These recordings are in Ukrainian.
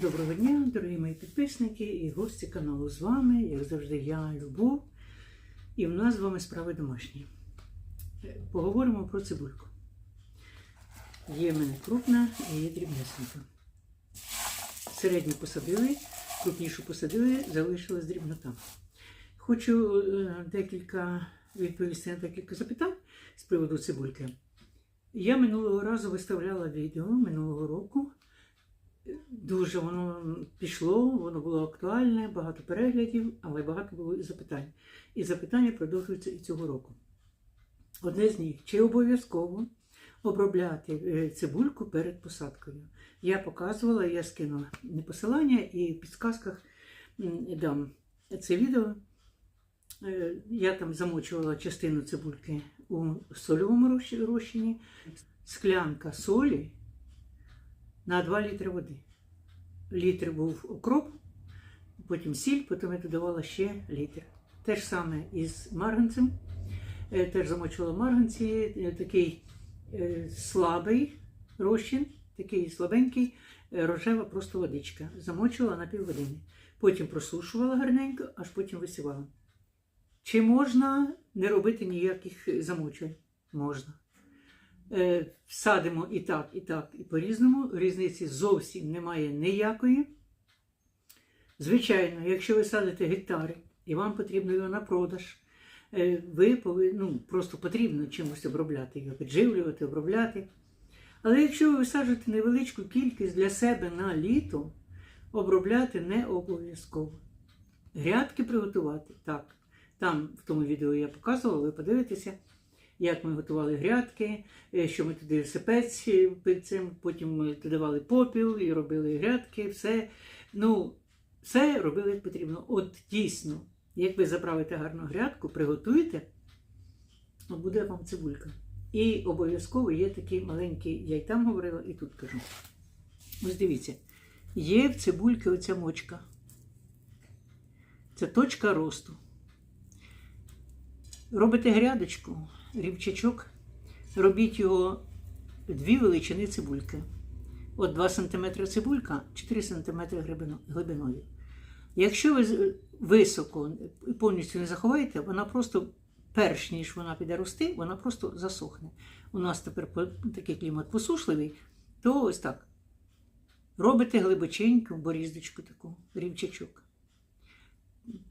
Доброго дня, дорогі мої підписники і гості каналу з вами, як завжди, я Любов. І в нас з вами справи домашні. Е, Поговоримо про цибульку. Є в мене крупна і є дрібнесенька. Середню посадили, крупнішу посадили, залишилась дрібнота. Хочу е, декілька відповісти на декілька запитань з приводу цибульки. Я минулого разу виставляла відео минулого року. Дуже воно пішло, воно було актуальне, багато переглядів, але багато було і запитань. І запитання продовжуються і цього року. Одне з них: чи обов'язково обробляти е, цибульку перед посадкою? Я показувала, я скинула посилання і в підсказках дам це відео. Е, Я там замочувала частину цибульки у сольовому розчині, склянка солі на 2 літри води. Літр був окроп, потім сіль, потім я додавала ще літр. Те ж саме із марганцем. Е, Теж замочувала марганці, е, такий е, слабий розчин, такий слабенький, рожева просто водичка. Замочувала на півгодини. Потім просушувала гарненько, аж потім висівала. Чи можна не робити ніяких замочувань? Можна. Е, Садимо і так, і так, і по-різному. Різниці зовсім немає ніякої. Звичайно, якщо ви садите гектари і вам потрібно його на продаж, е, ви повинні, ну, просто потрібно чимось обробляти його, підживлювати, обробляти. Але якщо ви висаджуєте невеличку кількість для себе на літо, обробляти не обов'язково. Грядки приготувати так. Там в тому відео я показувала, ви подивитеся як ми готували грядки, е, що ми туди сипець під цим, потім ми додавали попіл і робили грядки, все. Ну, все робили як потрібно. От дійсно, як ви заправите гарну грядку, приготуєте, буде вам цибулька. І обов'язково є такий маленький, я й там говорила, і тут кажу. Ось дивіться, є в цибульки оця мочка. Це точка росту. Робите грядочку, рівчачок, робіть його дві величини цибульки. От 2 см цибулька, 4 см глибиною. Якщо ви високо і повністю не заховаєте, вона просто, перш ніж вона піде рости, вона просто засохне. У нас тепер такий клімат посушливий, то ось так. Робите глибоченьку боріздочку таку, рівчачок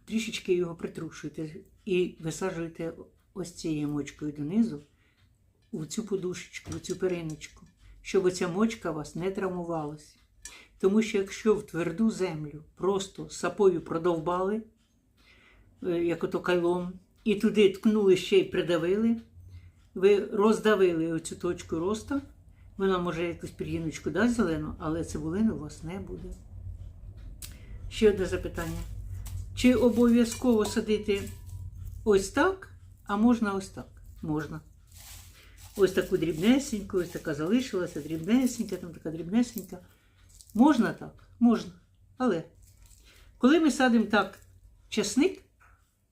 трішечки його притрушуєте і висаджуєте ось цією мочкою донизу у цю подушечку, у цю периночку, щоб оця мочка вас не травмувалася. Тому що якщо в тверду землю просто сапою продовбали, е, як ото кайлом, і туди ткнули ще й придавили, ви роздавили оцю точку росту, вона може якусь пір'їночку дасть зелену, але цибулини у вас не буде. Ще одне запитання. Чи обов'язково садити ось так, а можна ось так? Можна. Ось таку дрібнесеньку, ось така залишилася, дрібнесенька, там така дрібнесенька. Можна так? Можна. Але коли ми садимо так часник,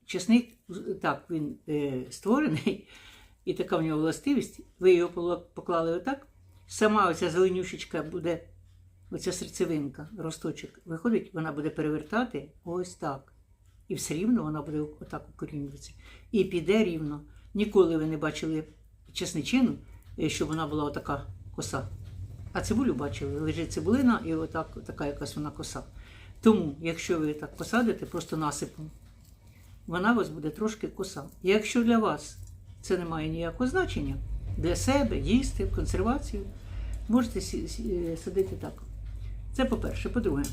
часник так, він е, створений, і така в нього властивість, ви його поклали отак, сама оця зеленюшечка буде оця серцевинка, росточок, виходить, вона буде перевертати ось так. І все рівно вона буде отак укорінюватися. І піде рівно. Ніколи ви не бачили чесничину, е, щоб вона була отака коса. А цибулю бачили, лежить цибулина і отак, така якась вона коса. Тому, якщо ви так посадите, просто насипом, вона у вас буде трошки коса. Якщо для вас це не має ніякого значення, для себе їсти, консервацію, можете е, садити так. Це по-перше. По-друге,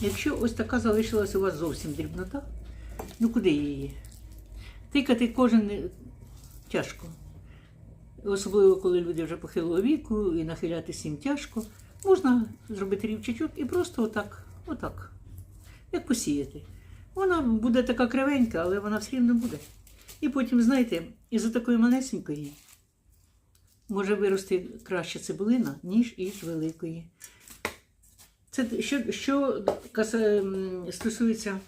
якщо ось така залишилась у вас зовсім дрібнота, ну куди її? Тикати кожен тяжко. Особливо, коли люди вже похилого віку і нахилятися їм тяжко, можна зробити рівчачок і просто отак, отак, як посіяти. Вона буде така кривенька, але вона все рівно буде. І потім, знаєте, із такої малесенької може вирости краща цибулина, ніж із великої. Це що, що стосується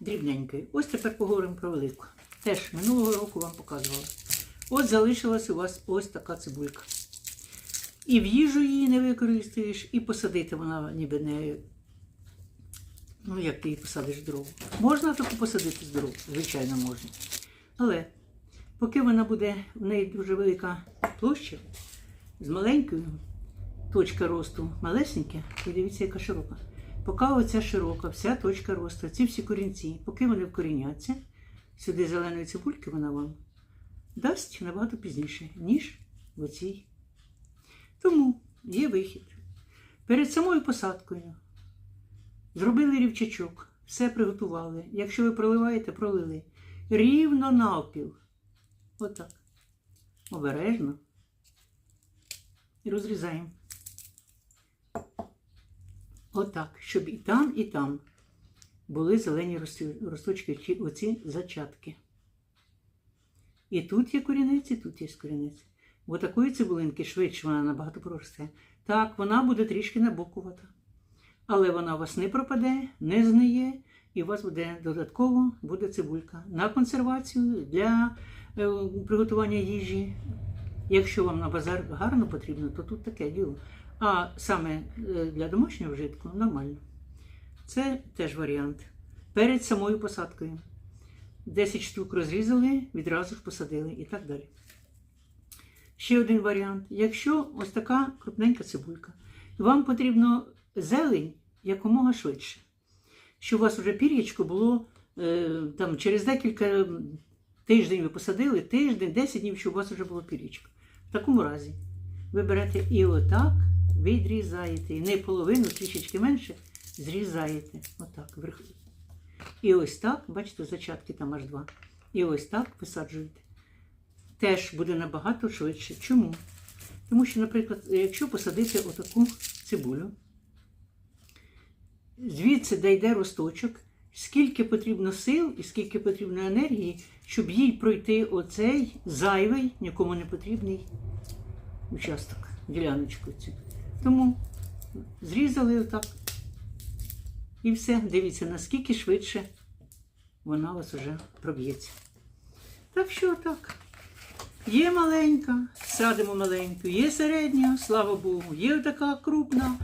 дрібненької. Ось тепер поговоримо про велику. Теж минулого року вам показувала. Ось залишилась у вас ось така цибулька. І в їжу її не використаєш, і посадити вона ніби не. Ну, як ти її посадиш здорову? Можна таку посадити здорову, звичайно, можна. Але поки вона буде, в неї дуже велика площа з маленькою, точка росту малесенька, і дивіться, яка широка. Поки оця широка, вся точка росту, ці всі корінці, поки вони вкоріняться, сюди зеленої цибульки вона вам дасть набагато пізніше, ніж в оцій. Тому є вихід. Перед самою посадкою зробили рівчачок, все приготували. Якщо ви проливаєте, пролили. Рівно навпіл. Отак. Обережно. І розрізаємо. Отак, щоб і там, і там були зелені росточки, чи оці зачатки. І тут є корінець, і тут є корінець. Бо такої цибулинки швидше вона набагато проросте. Так, вона буде трішки набокувата. Але вона у вас не пропаде, не зниє, і у вас буде додатково буде цибулька на консервацію для е, приготування їжі. Якщо вам на базар гарно потрібно, то тут таке діло. А саме е, для домашнього вжитку нормально. Це теж варіант. Перед самою посадкою. 10 штук розрізали, відразу ж посадили і так далі. Ще один варіант. Якщо ось така крупненька цибулька, вам потрібно зелень якомога швидше. Щоб у вас вже пір'ячко було е, там, через декілька тиждень ви посадили, тиждень, 10 днів, щоб у вас вже було пір'ячко. В такому разі ви берете і отак відрізаєте. І не половину, трішечки менше, зрізаєте. Отак. вверх. І ось так, бачите, зачатки там аж два. І ось так висаджуєте. Теж буде набагато швидше. Чому? Тому що, наприклад, якщо посадити отаку цибулю, звідси де йде росточок, скільки потрібно сил і скільки потрібно енергії, щоб їй пройти оцей зайвий, нікому не потрібний участок, діляночку цю. Тому зрізали отак. І все, дивіться, наскільки швидше вона у вас вже проб'ється. Так що так. Є маленька, садимо маленьку, є середня, слава Богу, є така крупна.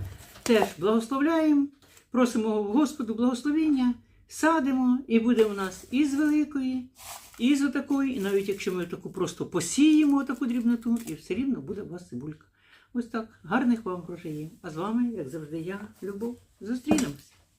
Теж благословляємо, просимо Господу благословення, садимо, і буде у нас і з великої, і з отакої, і навіть якщо ми таку просто посіємо таку дрібноту, і все рівно буде у вас цибулька. Ось так. Гарних вам врожаїв. А з вами, як завжди, я, Любов. Зустрінемось.